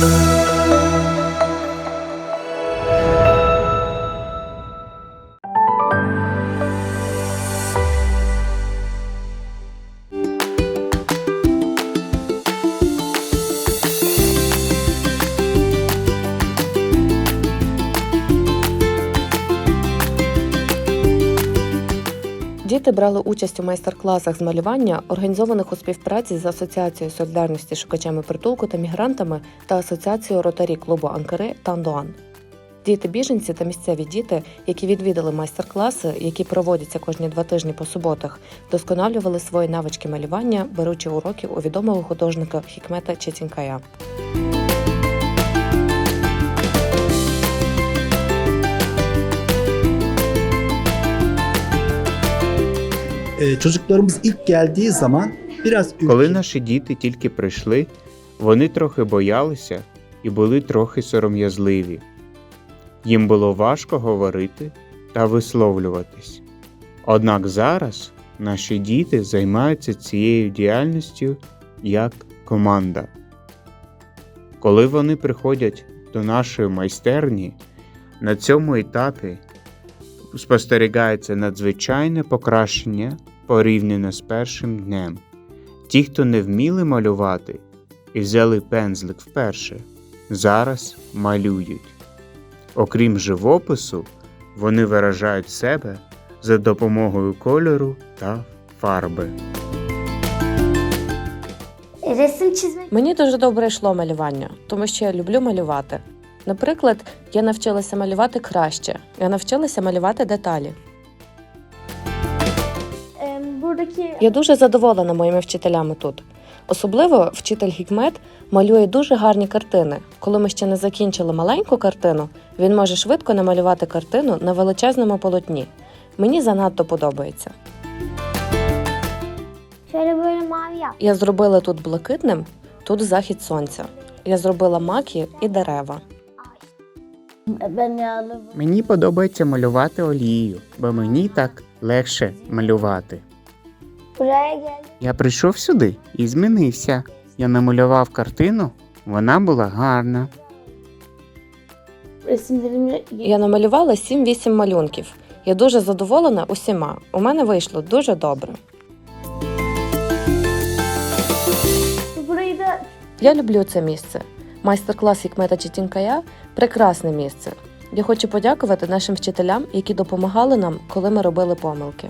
Thank you. Діти брали участь у майстер-класах з малювання, організованих у співпраці з Асоціацією солідарності шукачами притулку та мігрантами та Асоціацією ротарі клубу Анкари Тандуан. Діти біженці та місцеві діти, які відвідали майстер-класи, які проводяться кожні два тижні по суботах, досконалювали свої навички малювання, беручи уроки у відомого художника Хікмета Четінкая. Çocuklarımız ilk geldiği zaman biraz Коли наші діти тільки прийшли, вони трохи боялися і були трохи сором'язливі. Їм було важко говорити та висловлюватись. Однак зараз наші діти займаються цією діяльністю як команда. Коли вони приходять до нашої майстерні, на цьому етапі спостерігається надзвичайне покращення порівняно з першим днем. Ті, хто не вміли малювати і взяли пензлик вперше, зараз малюють. Окрім живопису, вони виражають себе за допомогою кольору та фарби. Мені дуже добре йшло малювання, тому що я люблю малювати. Наприклад, я навчилася малювати краще, я навчилася малювати деталі. Em, Я дуже задоволена моїми вчителями тут. Особливо вчитель Гікмет малює дуже гарні картини. Коли ми ще не закінчили маленьку картину, він може швидко намалювати картину на величезному полотні. Мені занадто подобається. Я зробила тут блакитним, тут захід сонця. Я зробила маки і дерева. Мені подобається малювати олією, бо мені так легше малювати. Я прийшов сюди і змінився. Я намалював картину, вона була гарна. Я намалювала 7-8 малюнків. Я дуже задоволена усіма. У мене вийшло дуже добре. Я люблю це місце. Майстер-клас Хікмета Чітінкая прекрасне місце. Я хочу подякувати нашим вчителям, які допомагали нам, коли ми робили помилки.